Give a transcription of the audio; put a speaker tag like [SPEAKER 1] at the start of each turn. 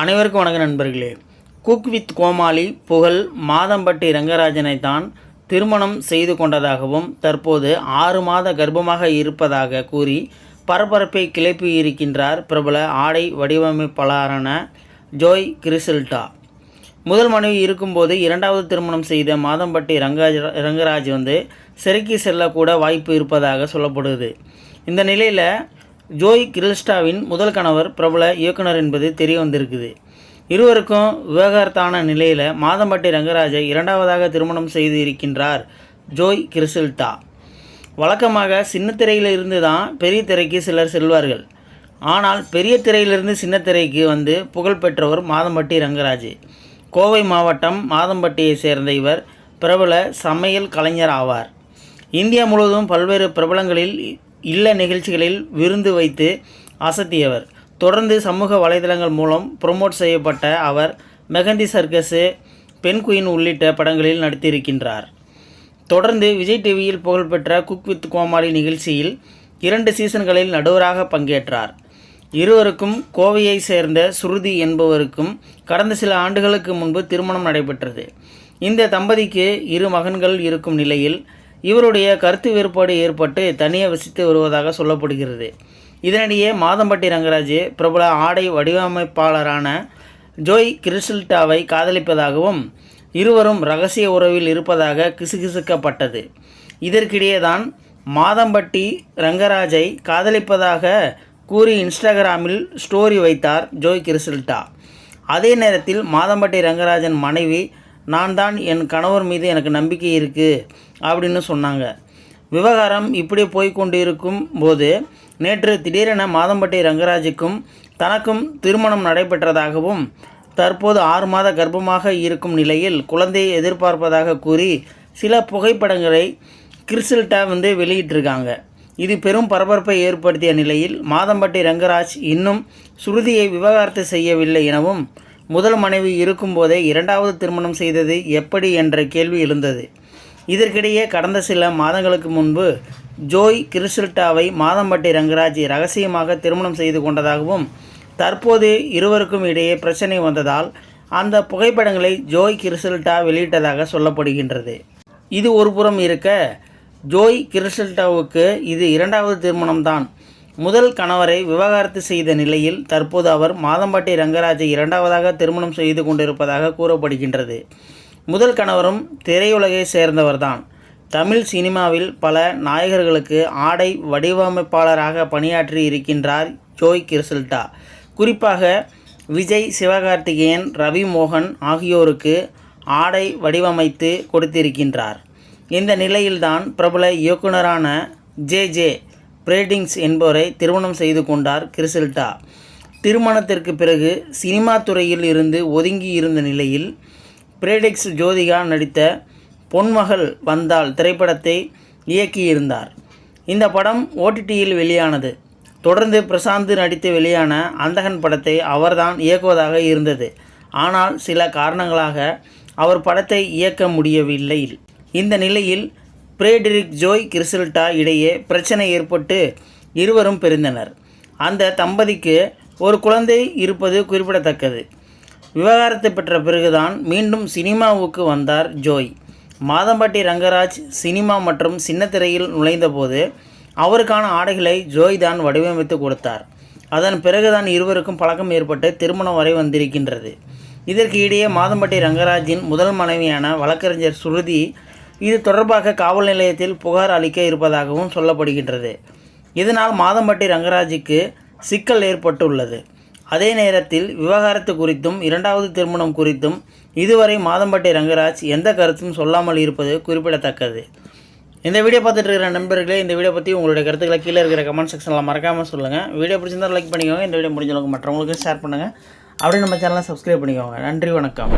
[SPEAKER 1] அனைவருக்கும் வணக்கம் நண்பர்களே. குக் வித் கோமாளி புகழ் மாதம்பட்டி ரங்கராஜனை தான் திருமணம் செய்து கொண்டதாகவும் தற்போது ஆறு மாத கர்ப்பமாக இருப்பதாக கூறி பரபரப்பை கிளப்பி இருக்கின்றார் பிரபல ஆடை வடிவமைப்பாளரான ஜோய் கிறிசில்டா முதல் மனைவி இருக்கும்போது இரண்டாவது திருமணம் செய்த மாதம்பட்டி ரங்கராஜ் ரங்கராஜ் வந்து சிறைக்கு செல்லக்கூட வாய்ப்பு இருப்பதாக சொல்லப்படுது. இந்த நிலையில் ஜோய் கிரில்ஸ்டாவின் முதல் கணவர் பிரபல இயக்குனர் என்பது தெரிய வந்திருக்குது இருவருக்கும் விவகாரத்தான நிலையில் மாதம்பட்டி ரங்கராஜை இரண்டாவதாக திருமணம் செய்து இருக்கின்றார் ஜோய் கிரிசல்டா வழக்கமாக சின்ன திரையிலிருந்து தான் பெரிய திரைக்கு சிலர் செல்வார்கள். ஆனால் பெரிய திரையிலிருந்து சின்ன திரைக்கு வந்து புகழ் பெற்றவர் மாதம்பட்டி ரங்கராஜ். கோவை மாவட்டம் மாதம்பட்டியை சேர்ந்த இவர் பிரபல சமையல் கலைஞர் ஆவார். இந்தியா முழுவதும் பல்வேறு பிரபலங்களில் இல்ல நிகழ்ச்சிகளில் விருந்து வைத்து அசத்தியவர். தொடர்ந்து சமூக வலைதளங்கள் மூலம் ப்ரொமோட் செய்யப்பட்ட அவர் மெகந்தி சர்க்கஸு பெண் குயின் உள்ளிட்ட படங்களில் நடித்திருக்கின்றார். தொடர்ந்து விஜய் டிவியில் புகழ்பெற்ற குக் வித் கோமாளி நிகழ்ச்சியில் இரண்டு சீசன்களில் நடுவராக பங்கேற்றார். இருவருக்கும் கோவையை சேர்ந்த சுருதி என்பவருக்கும் கடந்த சில ஆண்டுகளுக்கு முன்பு திருமணம் நடைபெற்றது. இந்த தம்பதிக்கு இரு மகன்கள் இருக்கும் நிலையில் இவருடைய கருத்து வேறுபாடு ஏற்பட்டு தனியாக வசித்து வருவதாக சொல்லப்படுகிறது. இதனிடையே மாதம்பட்டி ரங்கராஜ் பிரபல ஆடை வடிவமைப்பாளரான ஜோய் கிறிஸ்டல்டாவை காதலிப்பதாகவும் இருவரும் ரகசிய உறவில் இருப்பதாக கிசுகிசுக்கப்பட்டது. இதற்கிடையே தான் மாதம்பட்டி ரங்கராஜை காதலிப்பதாக கூறி இன்ஸ்டாகிராமில் ஸ்டோரி வைத்தார் ஜோய் கிறிஸ்டல்டா அதே நேரத்தில் மாதம்பட்டி ரங்கராஜன் மனைவி நான் தான் என் கணவர் மீது எனக்கு நம்பிக்கை இருக்குது அப்படின்னு சொன்னாங்க. விவகாரம் இப்படி போய்கொண்டிருக்கும் போது நேற்று திடீரென மாதம்பட்டி ரங்கராஜுக்கும் தனக்கும் திருமணம் நடைபெற்றதாகவும் தற்போது ஆறு மாத கர்ப்பமாக இருக்கும் நிலையில் குழந்தையை எதிர்பார்ப்பதாக கூறி சில புகைப்படங்களை கிறிஸ்டல்டா வந்து வெளியிட்டிருக்காங்க. இது பெரும் பரபரப்பை ஏற்படுத்திய நிலையில் மாதம்பட்டி ரங்கராஜ் இன்னும் சுருதியை விவகாரத்து செய்யவில்லை எனவும் முதல் மனைவி இருக்கும்போதே இரண்டாவது திருமணம் செய்தது எப்படி என்ற கேள்வி எழுந்தது. இதற்கிடையே கடந்த சில மாதங்களுக்கு முன்பு ஜோய் கிறிஸ்டல்டாவை மாதம்பட்டி ரங்கராஜ் ரகசியமாக திருமணம் செய்து கொண்டதாகவும் தற்போது இருவருக்கும் இடையே பிரச்சனை வந்ததால் அந்த புகைப்படங்களை ஜோய் கிறிஸ்டல்டா வெளியிட்டதாக சொல்லப்படுகின்றது. இது ஒரு புறம் இருக்க ஜோய் கிறிஸ்டல்டாவுக்கு இது இரண்டாவது திருமணம்தான். முதல் கணவரை விவாகரத்து செய்த நிலையில் தற்போது அவர் மாதம்பட்டி ரங்கராஜை இரண்டாவதாக திருமணம் செய்து கொண்டிருப்பதாக கூறப்படுகின்றது. முதல் கணவரும் திரையுலகை சேர்ந்தவர்தான். தமிழ் சினிமாவில் பல நாயகர்களுக்கு ஆடை வடிவமைப்பாளராக பணியாற்றி இருக்கின்றார் ஜோய் கிரிசல்டா குறிப்பாக விஜய் சிவகார்த்திகேயன் ரவி மோகன் ஆகியோருக்கு ஆடை வடிவமைத்து கொடுத்திருக்கின்றார். இந்த நிலையில்தான் பிரபல இயக்குனரான ஜே ஜே பிரேடிங்ஸ் என்பவரை திருமணம் செய்து கொண்டார் கிறிசில்டா. திருமணத்திற்கு பிறகு சினிமா துறையில் இருந்து ஒதுங்கி இருந்த நிலையில் பிரேடிக்ஸ் ஜோதிகா நடித்த பொன்மகள் வந்தால் திரைப்படத்தை இயக்கியிருந்தார். இந்த படம் ஓடிடியில் வெளியானது. தொடர்ந்து பிரசாந்த் நடித்து வெளியான அந்தகன் படத்தை அவர்தான் இயக்குவதாக இருந்தது. ஆனால் சில காரணங்களாக அவர் படத்தை இயக்க முடியவில்லை இந்த நிலையில் பிரேடரிக் ஜோய் கிறிசல்டா இடையே பிரச்சனை ஏற்பட்டு இருவரும் பிரிந்தனர். அந்த தம்பதிக்கு ஒரு குழந்தை இருப்பது குறிப்பிடத்தக்கது. விவகாரத்தை பெற்ற பிறகுதான் மீண்டும் சினிமாவுக்கு வந்தார் ஜோய். மாதம்பட்டி ரங்கராஜ் சினிமா மற்றும் சின்னத்திரையில் நுழைந்தபோது அவருக்கான ஆடைகளை ஜோய் தான் வடிவமைத்து கொடுத்தார். அதன் பிறகுதான் இருவருக்கும் பழக்கம் ஏற்பட்டு திருமணம் வரை வந்திருக்கின்றது. இதற்கு இடையே மாதம்பட்டி ரங்கராஜின் முதல் மனைவியான வழக்கறிஞர் சுருதி இது தொடர்பாக காவல் நிலையத்தில் புகார் அளிக்க இருப்பதாகவும் சொல்லப்படுகின்றது. இதனால் மாதம்பட்டி ரங்கராஜுக்கு சிக்கல் ஏற்பட்டுள்ளது. அதே நேரத்தில் விவகாரத்து குறித்தும் இரண்டாவது திருமணம் குறித்தும் இதுவரை மாதம்பட்டி ரங்கராஜ் எந்த கருத்தும் சொல்லாமல் இருப்பது குறிப்பிடத்தக்கது. இந்த வீடியோ பார்த்துட்டு இருக்கிற நண்பர்களே இந்த வீடியோ பற்றி உங்களுடைய கருத்துக்களை கீழே இருக்கிற கமெண்ட் செக்ஷனில் மறக்காமல் சொல்லுங்கள் வீடியோ பிடிச்சிருந்தால் லைக் பண்ணிக்கோங்க. இந்த வீடியோ முடிஞ்சவங்க மற்றவங்களுக்கு ஷேர் பண்ணுங்கள் அப்படியே நம்ம சேனலை சப்ஸ்கிரைப் பண்ணிக்கோங்க. நன்றி வணக்கம்.